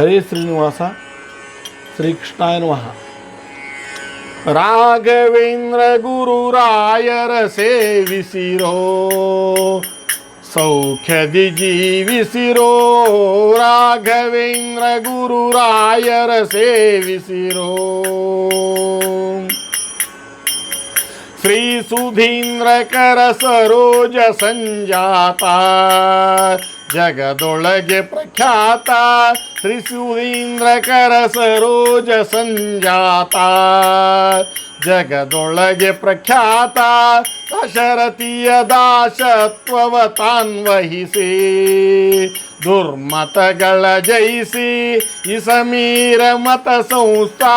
ಹರೇ ಶ್ರೀನಿವಾಸ ಶ್ರೀಕೃಷ್ಣಾಯ ನಮಃ ರಾಘವೇಂದ್ರ ಗುರುರಾಯರ ಸೇವಿಸಿರೋ ಸೌಖ್ಯದಿ ಜೀವಿಸಿರೋ ರಾಘವೇಂದ್ರ ಗುರುರಾಯರ ಸೇವಿಸಿರೋ ಶ್ರೀ ಸುಧೀಂದ್ರಕರ ಸರೋಜ ಸಂಜಾತ ಜಗದೊಳಗೆ ಪ್ರಖ್ಯಾತ ಶ್ರೀ ಸುಧೀಂದ್ರಕರ ಸರೋಜ ಸಂಜಾತ ಜಗದೊಳಗೆ ಪ್ರಖ್ಯಾತ ದಶರಥಿಯ ದಾಶತ್ವವ ತಾನ್ವಹಿಸಿ ದುರ್ಮತಗಳ ಜಯಿಸಿ ಇಸಮೀರ ಸಮೀರ ಮತ ಸಂಸ್ಥಾಪಕರಾಗಿ,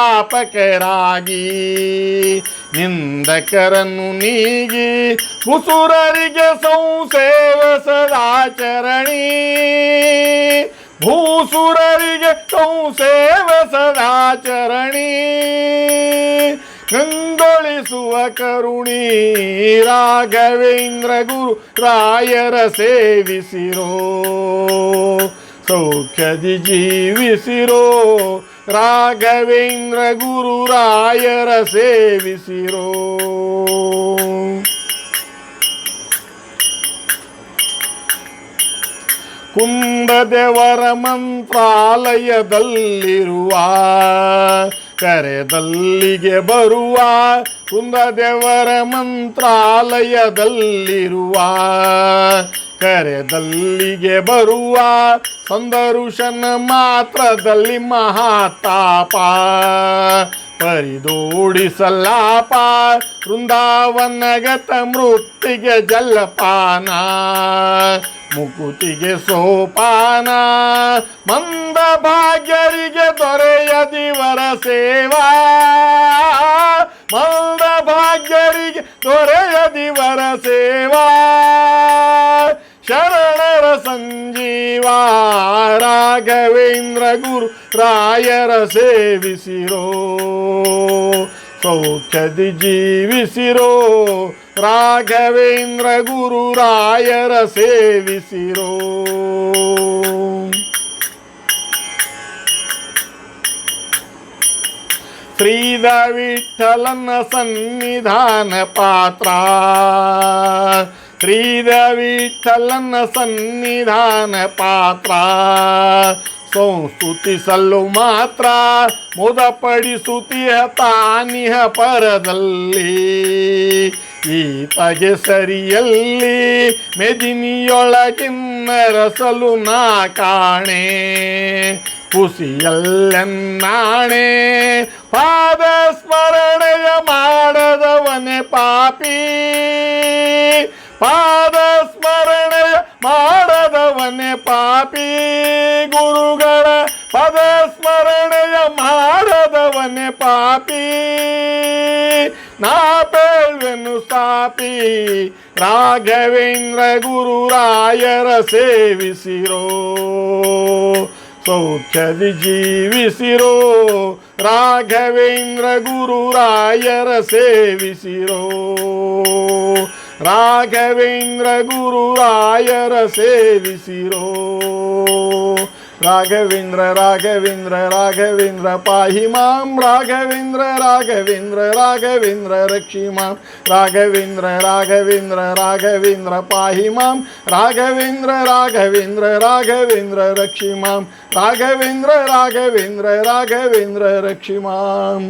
ನಿಂದಕರನ್ನು ನೀಗಿ ಮುಸುರರಿಗೆ ಸಂಸೇವ ಸದಾಚರಣಿ, ಭೂಸುರರಿಗೆ ಸಂಸೇವ ಸದಾಚರಣಿ. ಕಂಗೊಳಿಸುವ ಕರುಣಿ ರಾಘವೇಂದ್ರ ಗುರು ರಾಯರ ಸೇವಿಸಿರೋ ಸೌಖ್ಯದಿ ಜೀವಿಸಿರೋ ರಾಘವೇಂದ್ರ ಗುರು ರಾಯರ ಸೇವಿಸಿರೋ. ಕುಂದದೇವರ ಮಂತ್ರಾಲಯದಲ್ಲಿರುವ ಕರೆದಲ್ಲಿಗೆ ಬರುವ ಕುಂದದೇವರ ಮಂತ್ರಾಲಯದಲ್ಲಿರುವ ಕರೆದಲ್ಲಿಗೆ ಬರುವ ಸಂದರುಷನ ಮಾತ್ರದಲ್ಲಿ ಮಹಾತಾಪ. ಪರಿದೋಡಿಸಲಾಪ, ವೃಂದಾವನಗತ ಮೃತ್ತಿಗೆ ಜಲಪಾನ. ಮುಕುತಿಗೆ ಸೋಪಾನ, ಮಂದ ಭಾಗ್ಯರಿಗೆ ದೊರೆಯದಿವರ ಸೇವಾ. ಮಂದ ಭಾಗ್ಯರಿಗೆ ದೊರೆಯದಿವರ ಸೇವಾ. ಶರಣರ ಸಂಜೀವ ರಾಘವೇಂದ್ರ ಗುರು ರಾಯರ ಸೇವಿಸಿರೋ, ಸೌಖ್ಯದಿ ಜೀವಿಸಿರೋ, ರಾಘವೇಂದ್ರ ಗುರು ರಾಯರ ಸೇವಿಸಿರೋ. ಶ್ರೀದ ವಿಠಲನ ಸನ್ನಿಧಾನ ಪಾತ್ರ. ಶ್ರೀದ ವಿಠಲನ ಸನ್ನಿಧಾನ ಪಾತ್ರ. ಸಂಸ್ತುತಿಸಲು ಮಾತ್ರ ಮುದಪಡಿಸುತ್ತಿಯ ತಾನಿಹ ಪರದಲ್ಲಿ. ಈತಗೆ ಸರಿಯಲ್ಲಿ ಮೆದಿನಿಯೊಳಗಿನ್ನರಸಲು ನಾ ಕಾಣೆ. ಕುಸಿಯಲ್ಲೆನ್ನಾಣೆ, ಪಾದ ಸ್ಮರಣೆಯ ಮಾಡದವನೆ ಪಾಪಿ. ಪಾದ ಸ್ಮರಣೆ ಮಾಡದವನೆ ಪಾಪಿ ಗುರುಗಳ ಪದ ಸ್ಮರಣೆಯ ಮಾಡದವನೆ ಪಾಪಿ. ನಾ ಬೇಳ್ವೆನು ಸ್ಥಾಪಿ ರಾಘವೇಂದ್ರ ಗುರುರಾಯರ ಸೇವಿಸಿರೋ. ಸೌಖ್ಯದಿ ಜೀವಿಸಿರೋ, ರಾಘವೇಂದ್ರ ಗುರುರಾಯರ ಸೇವಿಸಿರೋ. ರಾಘವೇಂದ್ರ ಗುರು ರಾಯರ ಸೇವಿಸಿರೋ ರಾಘವೇಂದ್ರ ರಾಘವೇಂದ್ರ ರಾಘವೇಂದ್ರ ಪಾಹಿ ಮಾಂ ರಾಘವೇಂದ್ರ ರಾಘವೇಂದ್ರ ರಾಘವೇಂದ್ರ ರಕ್ಷಿ ಮಾಂ ರಾಘವೇಂದ್ರ ರಾಘವೇಂದ್ರ ರಾಘವೇಂದ್ರ ಪಾಹಿ ಮಾಂ ರಾಘವೇಂದ್ರ ರಾಘವೇಂದ್ರ ರಾಘವೇಂದ್ರ ರಕ್ಷಿ ಮಾಂ ರಾಘವೇಂದ್ರ ರಾಘವೇಂದ್ರ ರಾಘವೇಂದ್ರ ರಕ್ಷಿ ಮಾಂ